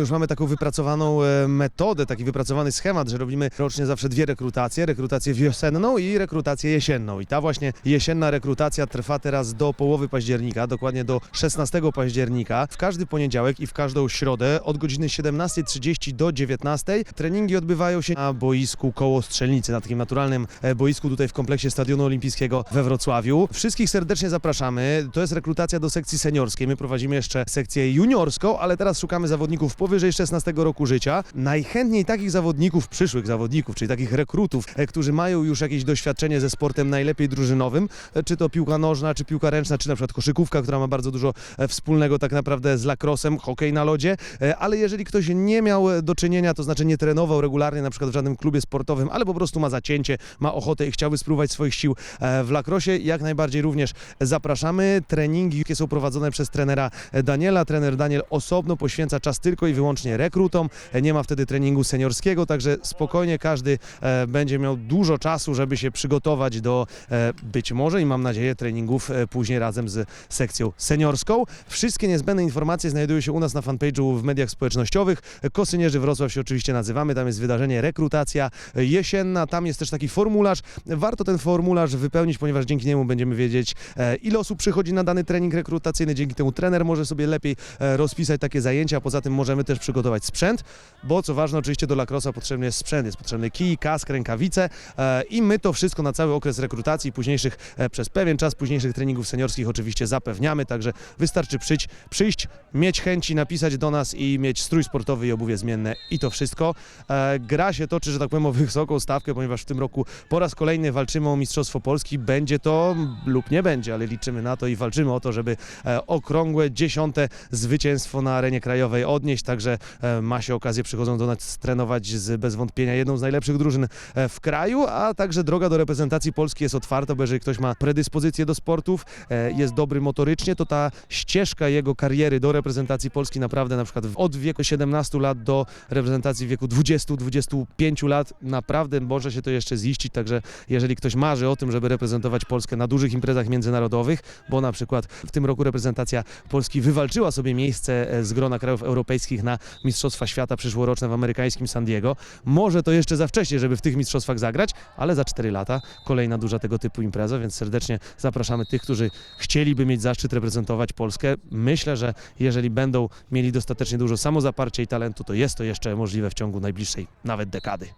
Już mamy taką wypracowaną e, metodę, taki wypracowany schemat, że robimy rocznie zawsze dwie rekrutacje, rekrutację wiosenną i rekrutację jesienną. I ta właśnie jesienna rekrutacja trwa teraz do połowy października, dokładnie do 16 października. W każdy poniedziałek i w każdą środę od godziny 17.30 do 19.00 treningi odbywają się na boisku koło Strzelnicy, na takim naturalnym e, boisku tutaj w kompleksie Stadionu Olimpijskiego we Wrocławiu. Wszystkich serdecznie zapraszamy. To jest rekrutacja do sekcji seniorskiej. My prowadzimy jeszcze sekcję juniorską, ale teraz szukamy zawodników powyżej 16 roku życia. Najchętniej takich zawodników, przyszłych zawodników, czyli takich rekrutów, e, którzy mają już jakieś doświadczenie ze sportem najlepiej drużynowym, e, czy to piłka nożna, czy piłka ręczna, czy na przykład koszykówka, która ma bardzo dużo e, wspólnego tak naprawdę z lakrosem, hokej na lodzie, ale jeżeli ktoś nie miał do czynienia, to znaczy nie trenował regularnie na przykład w żadnym klubie sportowym, ale po prostu ma zacięcie, ma ochotę i chciałby spróbować swoich sił w lakrosie, jak najbardziej również zapraszamy. Treningi jakie są prowadzone przez trenera Daniela. Trener Daniel osobno poświęca czas tylko i wyłącznie rekrutom. Nie ma wtedy treningu seniorskiego, także spokojnie każdy e, będzie miał dużo czasu, żeby się przygotować do e, być może i mam nadzieję treningów e, później razem z sekcją seniorską. Wszystkie niezbędne informacje znajdują się u nas na fanpage'u w mediach społecznościowych. Kosynierzy Wrocław się oczywiście nazywamy, tam jest wydarzenie rekrutacja jesienna, tam jest też taki formularz. Warto ten formularz wypełnić, ponieważ dzięki niemu będziemy wiedzieć, ile osób przychodzi na dany trening rekrutacyjny. Dzięki temu trener może sobie lepiej rozpisać takie zajęcia. Poza tym możemy też przygotować sprzęt, bo co ważne, oczywiście do lakrosa potrzebny jest sprzęt. Jest potrzebny kij, kask, rękawice e, i my to wszystko na cały okres rekrutacji późniejszych, e, przez pewien czas późniejszych treningów seniorskich oczywiście zapewniamy, także wystarczy przyjść, przyjść, mieć chęci, napisać do nas i mieć strój sportowy i obuwie zmienne i to wszystko. E, Gra się toczy, że tak powiem, o wysoką stawkę, ponieważ w tym roku po raz kolejny walczymy o Mistrzostwo Polski. Będzie to lub nie będzie, ale liczymy na to i walczymy o to, żeby okrągłe dziesiąte zwycięstwo na arenie krajowej odnieść. Także e, ma się okazję przychodząc do nas trenować z bez wątpienia jedną z najlepszych drużyn e, w kraju, a także droga do reprezentacji Polski jest otwarta, bo jeżeli ktoś ma predyspozycję do sportów, e, jest dobry motorycznie, to ta ścieżka jego kariery do reprezentacji Polski naprawdę na przykład od wieku 17 lat do reprezentacji wieku 20-25 lat naprawdę może się to jeszcze ziścić, także jeżeli ktoś marzy o tym, żeby reprezentować Polskę na dużych imprezach międzynarodowych, bo na przykład w tym roku reprezentacja Polski wywalczyła sobie miejsce z grona krajów europejskich na Mistrzostwa Świata przyszłoroczne w amerykańskim San Diego, może to jeszcze za wcześnie, żeby w tych mistrzostwach zagrać, ale za 4 lata kolejna duża tego typu impreza, więc serdecznie zapraszamy tych, którzy chcieliby mieć zaszczyt reprezentować Polskę. Myślę, że jeżeli będą mieli dostatecznie dużo samozaparcia i talentu, to jest to jeszcze możliwe w ciągu najbliższej nawet dekady.